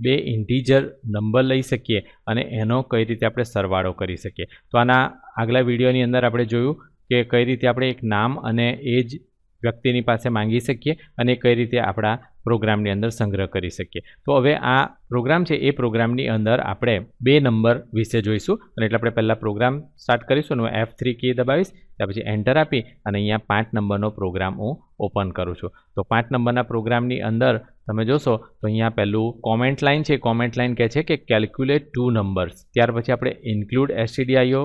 બે integer number લઈ શકીએ અને એનો કઈ રીતે આપણે સરવાળો કરી શકીએ. તો આના આગલા વિડીયોની અંદર આપણે જોયું કે કઈ રીતે આપણે એક નામ અને એ જ વ્યક્તિની પાસે માંગી શકીએ અને કઈ રીતે આપણા પ્રોગ્રામની અંદર સંગ્રહ કરી શકીએ. તો હવે આ પ્રોગ્રામ છે એ પ્રોગ્રામની અંદર આપણે બે નંબર વિશે જોઈશું અને એટલે આપણે પહેલાં પ્રોગ્રામ સ્ટાર્ટ કરીશું અને એફ થ્રી કી દબાવીશ, ત્યાર પછી એન્ટર આપી અને અહીંયા પાંચ નંબરનો પ્રોગ્રામ હું ઓપન કરું છું. તો પાંચ નંબરના પ્રોગ્રામની અંદર તમે જોશો, તો અહીંયા પહેલું કોમેન્ટ લાઇન છે. કોમેન્ટ લાઇન કહે છે કે કેલ્ક્યુલેટ ટુ નંબર્સ ત્યાર પછી આપણે ઇન્ક્લુડ એસટીડીઆઈઓ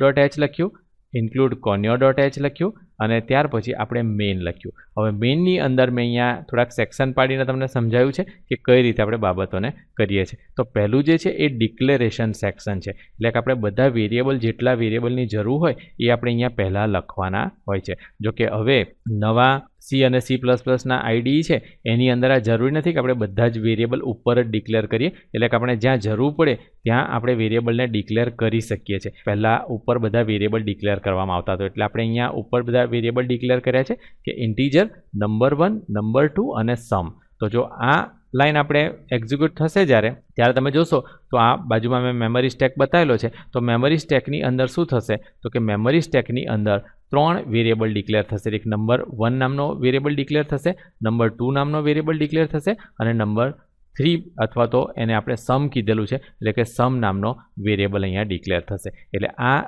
ડોટ એચ લખ્યું ઇન્ક્લુડ કોન્યો ડોટ એચ લખ્યું, અને ત્યાર પછી આપણે મેઇન લખ્યું. હવે મેઇનની અંદર મેં અહીંયા થોડાક સેક્શન પાડીને તમને સમજાવ્યું છે કે કઈ રીતે આપણે બાબતોને કરીએ છીએ. તો પહેલું જે છે એ ડિક્લેરેશન સેક્શન છે. એટલે કે આપણે બધા વેરિયેબલ જેટલા વેરિયેબલની જરૂર હોય, એ આપણે અહીંયા પહેલાં લખવાના હોય છે. જો કે હવે નવા સી અને સી પ્લસ પ્લસના આઈડી છે, એની અંદર આ જરૂરી નથી કે આપણે બધા જ વેરિયેબલ ઉપર જ ડિક્લેર કરીએ, એટલે કે આપણે જ્યાં જરૂર પડે ત્યાં આપણે વેરિયેબલને ડિક્લેર કરી શકીએ છીએ. પહેલાં ઉપર બધા વેરિયેબલ ડિક્લેર કરવામાં આવતા હતો, એટલે આપણે અહીંયા ઉપર બધા વેરિયેબલ ડિક્લેર કર્યા છે કે integer, number one, number two અને સમ. તો જો આ લાઈન આપણે એક્ઝિક્યુટ થશે જ્યારે, ત્યારે તમે જોશો, તો આ બાજુમાં મેં મેમરી સ્ટેક બતાવેલો છે, તો મેમરી સ્ટેકની અંદર શું થશે? તો કે મેમરી સ્ટેકની અંદર ત્રણ વેરિયેબલ ડિક્લેર થશે. એક નંબર વન નામનો વેરિયેબલ ડિક્લેર થશે નંબર ટુ નામનો વેરિયેબલ ડિક્લેર થશે, અને નંબર થ્રી અથવા તો એને આપણે સમ કીધેલું છે, એટલે કે સમ નામનો વેરિયેબલ અહીંયા ડિક્લેર થશે. એટલે આ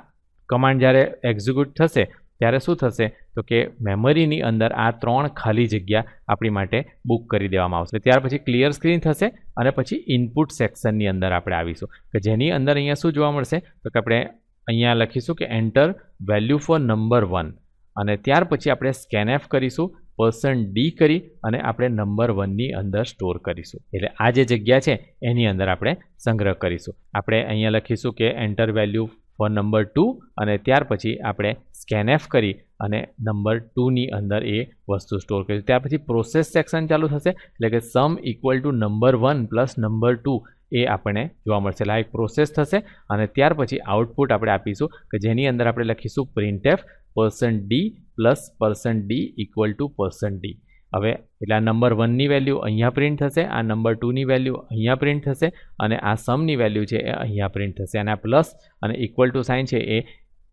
કમાન્ડ જ્યારે એક્ઝિક્યુટ થશે ત્યારે શું થશે? તો કે મેમરીની અંદર આ ત્રણ ખાલી જગ્યા આપણી માટે બુક કરી દેવામાં આવશે. ત્યાર પછી ક્લિયર સ્ક્રીન થશે અને પછી ઇનપુટ સેક્શનની અંદર આપણે આવીશું. કે જેની અંદર અહીંયા શું જોવા મળશે? તો કે આપણે અહીંયા લખીશું કે enter value for number one. અને ત્યાર પછી આપણે સ્કેનએફ કરીશું, પર્સન ડી કરી અને આપણે નંબર વનની અંદર સ્ટોર કરીશું. એટલે આ જે જગ્યા છે, એની અંદર આપણે સંગ્રહ કરીશું. આપણે અહીંયા લખીશું કે enter value for number two અને ત્યાર પછી આપણે સ્કેનએફ કરી અને નંબર ટુની અંદર એ વસ્તુ સ્ટોર કરીશું ત્યાર પછી પ્રોસેસ સેક્શન ચાલુ થશે, એટલે કે sum equal to number one plus number two એ આપણને જોવા મળશે. એટલે એક પ્રોસેસ થશે અને ત્યાર પછી આઉટપુટ આપણે આપીશું કે જેની અંદર આપણે લખીશું printf percent d plus percent d equal to percent d હવે એટલે આ નંબર વનની વેલ્યુ અહીંયા પ્રિન્ટ થશે, આ નંબર ટુની વેલ્યુ અહીંયા પ્રિન્ટ થશે અને આ સમની વેલ્યુ છે એ અહીંયા પ્રિન્ટ થશે. અને આ પ્લસ અને ઇક્વલ ટુ સાઇન છે એ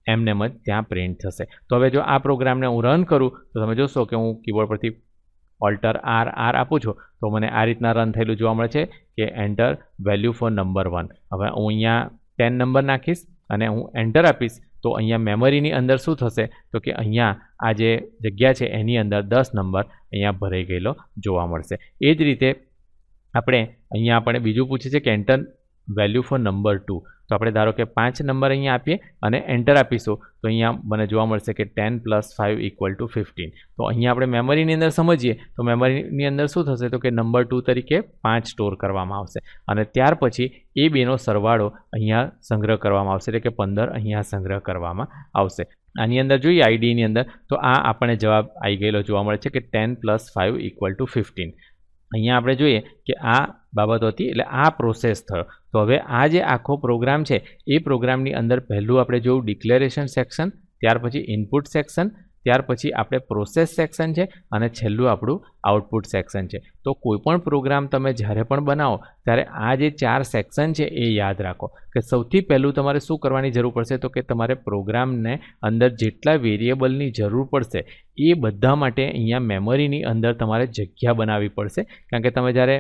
એમનેમ જ ત્યાં પ્રિન્ટ થશે. તો હવે જો આ પ્રોગ્રામને હું રન કરું, તો તમે જોશો કે હું કીબોર્ડ પરથી ઓલ્ટર આર આર આપું છું, તો મને આ રીતના રન થયેલું જોવા મળે છે કે enter value for number one હવે હું અહીંયા ટેન નંબર નાખીશ અને હું એન્ટર આપીશ તો અહીંયા મેમરીની અંદર શું થશે? તો કે અહીંયા આ જે જગ્યા છે એની અંદર દસ નંબર અહીંયા ભરાઈ ગયેલો જોવા મળશે. એ જ રીતે આપણે, અહીંયા આપણે બીજું પૂછે છે કે enter value for number two તો આપણે ધારો કે પાંચ નંબર અહીંયા આપીએ અને એન્ટર આપીશું, તો અહીંયા મને જોવા મળશે કે ten plus five equal to fifteen તો અહીંયા આપણે મેમરીની અંદર સમજીએ, તો મેમરીની અંદર શું થશે? તો કે નંબર ટુ તરીકે પાંચ સ્ટોર કરવામાં આવશે. અને ત્યાર પછી એ બેનો સરવાળો અહીંયા સંગ્રહ કરવામાં આવશે, એટલે કે પંદર અહીંયા સંગ્રહ કરવામાં આવશે. આની અંદર જોઈએ આઈડીની અંદર, તો આ આપણને જવાબ આવી ગયેલો જોવા મળે છે કે ten plus five equal to fifteen અહીંયા આપણે જોઈએ કે આ બાબત હતી એટલે આ પ્રોસેસ થયો. તો હવે આ જે આખો પ્રોગ્રામ છે, એ પ્રોગ્રામની અંદર પહેલું આપણે જોયું ડિક્લેરેશન સેક્શન ત્યાર પછી ઇનપુટ સેક્શન ત્યાર પછી આપણે પ્રોસેસ સેક્શન છે અને છેલ્લું આપણું આઉટપુટ સેક્શન છે. તો કોઈપણ પ્રોગ્રામ તમે જ્યારે પણ બનાવો, ત્યારે આ જે ચાર સેક્શન છે એ યાદ રાખો કે સૌથી પહેલું તમારે શું કરવાની જરૂર પડશે? તો કે તમારે પ્રોગ્રામને અંદર જેટલા વેરિયેબલની જરૂર પડશે, એ બધા માટે અહીંયા મેમરીની અંદર તમારે જગ્યા બનાવવી પડશે. કારણ કે તમે જ્યારે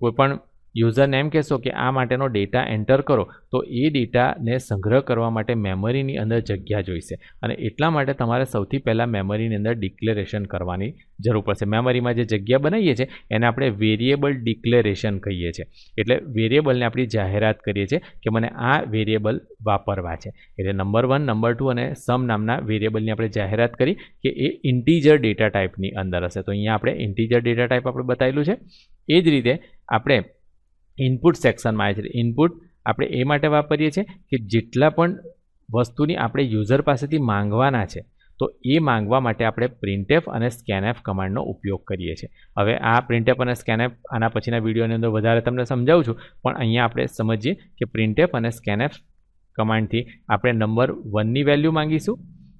કોઈપણ યુઝરને એમ કહેશો કે આ માટેનો ડેટા એન્ટર કરો, તો એ ડેટાને સંગ્રહ કરવા માટે મેમરીની અંદર જગ્યા જોઈશે. અને એટલા માટે તમારે સૌથી પહેલાં મેમરીની અંદર ડિક્લેરેશન કરવાની જરૂર પડશે. મેમરીમાં જે જગ્યા બનાવીએ છીએ, એને આપણે વેરિયેબલ ડિક્લેરેશન કહીએ છીએ. એટલે વેરિયેબલને આપણી જાહેરાત કરીએ છીએ કે મને આ વેરિયેબલ વાપરવા છે. એટલે નંબર વન, નંબર ટુ અને સમ નામના વેરિયેબલની આપણે જાહેરાત કરી કે એ ઇન્ટીજર ડેટા ટાઈપની અંદર હશે. તો અહીંયા આપણે ઇન્ટીજર ડેટા ટાઈપ આપણે બતાવેલું છે. એ જ રીતે આપણે ઇનપુટ સેક્શનમાં આવે છે. ઇનપુટ આપણે એ માટે વાપરીએ છીએ કે જેટલા પણ વસ્તુની આપણે યુઝર પાસેથી માંગવાના છે, તો એ માંગવા માટે આપણે પ્રિન્ટેફ અને સ્કેનએફ કમાન્ડનો ઉપયોગ કરીએ છીએ. હવે આ પ્રિન્ટેફ અને સ્કેનએફ આના પછીના વિડીયોની અંદર વધારે તમને સમજાવું છું, પણ અહીંયા આપણે સમજીએ કે પ્રિન્ટેફ અને સ્કેનએફ કમાન્ડથી આપણે નંબર વનની વેલ્યુ માંગીશું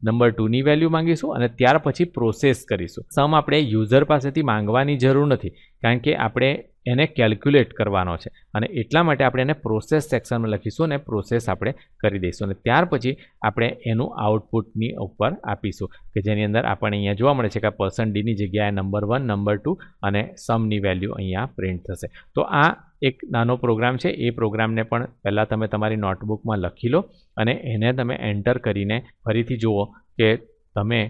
નંબર ટુની વેલ્યુ માંગીશું અને ત્યાર પછી પ્રોસેસ કરીશું. સમ આપણે યુઝર પાસેથી માંગવાની જરૂર નથી. કારણ કે આપણે એને કેલ્ક્યુલેટ કરવાનો છે. અને એટલા માટે આપણે એને પ્રોસેસ સેક્શનમાં લખીશું અને પ્રોસેસ આપણે કરી દઈશું. અને ત્યાર પછી આપણે એનું આઉટપુટની ઉપર આપીશું કે જેની અંદર આપણને અહીંયા જોવા મળે છે કે પર્સન ડીની જગ્યાએ નંબર વન નંબર ટુ અને સમની વેલ્યુ અહીંયા પ્રિન્ટ થશે. તો આ એક નાનો પ્રોગ્રામ છે. એ પ્રોગ્રામને પણ પહેલાં તમે તમારી નોટબુકમાં લખી લો અને એને તમે એન્ટર કરીને ફરીથી જુઓ કે તમે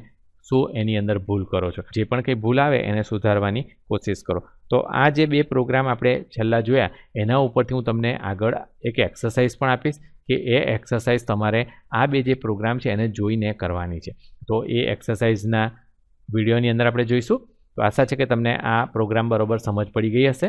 શું એની અંદર ભૂલ કરો છો? જે પણ કંઈ ભૂલ આવે એને સુધારવાની કોશિશ કરો. તો આ જે બે પ્રોગ્રામ આપણે છેલ્લા જોયા, એના ઉપરથી હું તમને આગળ એક એક્સરસાઇઝ પણ આપીશ કે એ એક્સરસાઇઝ તમારે આ બે જે પ્રોગ્રામ છે એને જોઈને કરવાની છે. તો એ એક્સરસાઇઝના વિડીયોની અંદર આપણે જોઈશું. તો આશા છે કે તમને આ પ્રોગ્રામ બરોબર સમજ પડી ગઈ હશે.